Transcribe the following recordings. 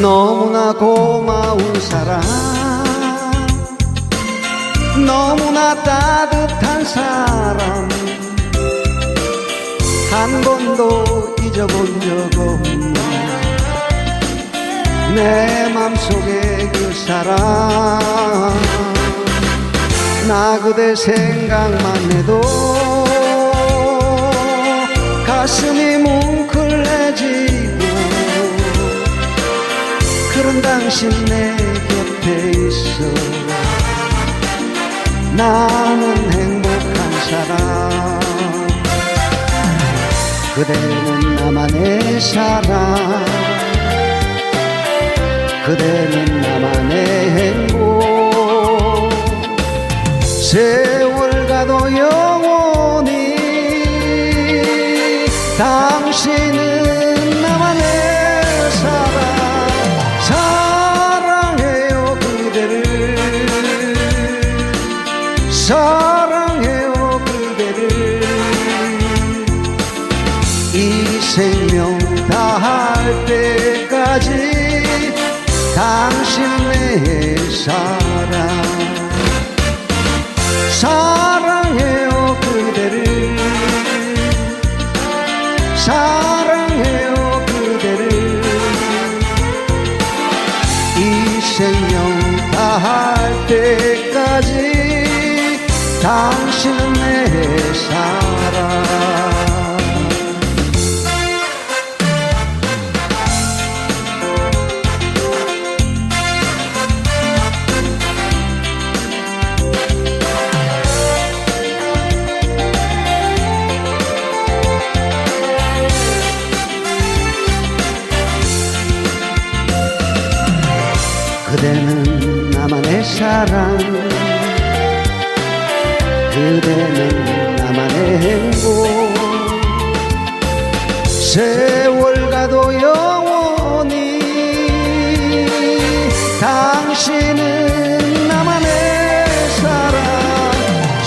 너무나 고마운 사람. 너무나 따뜻한 사람. 한 번도 잊어본 적 없는 내 맘속에 그 사람. 나 그대 생각만 해도 당신 내 곁에 있어. 나는 행복한 사람. 그대는 나만의 사랑 그대는 나만의 행복. 세월 가도 영원히 당신 사랑해요 그대를 이 생명 다할 때까지 당신 내 사랑 사랑해요 그대를 사랑해요 그대를 이 생명 다할 때까지 당신은 내 사랑. 그대는 나만의 사랑 그대는 나만의 행복. 세월 가도 영원히 당신은 나만의 사랑.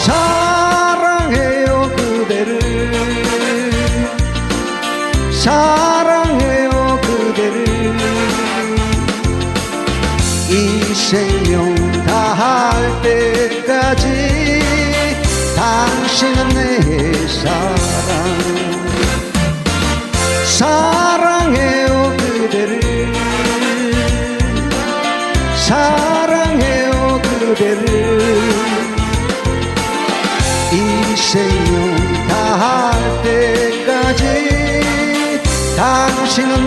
사랑해요 그대를. 사랑해요 그대를. 이 생명 다 할 때까지 당신은 내 사랑. 사랑해요 그대를. 사랑해요 그대를. 이 생명 다할 때까지 당신은 내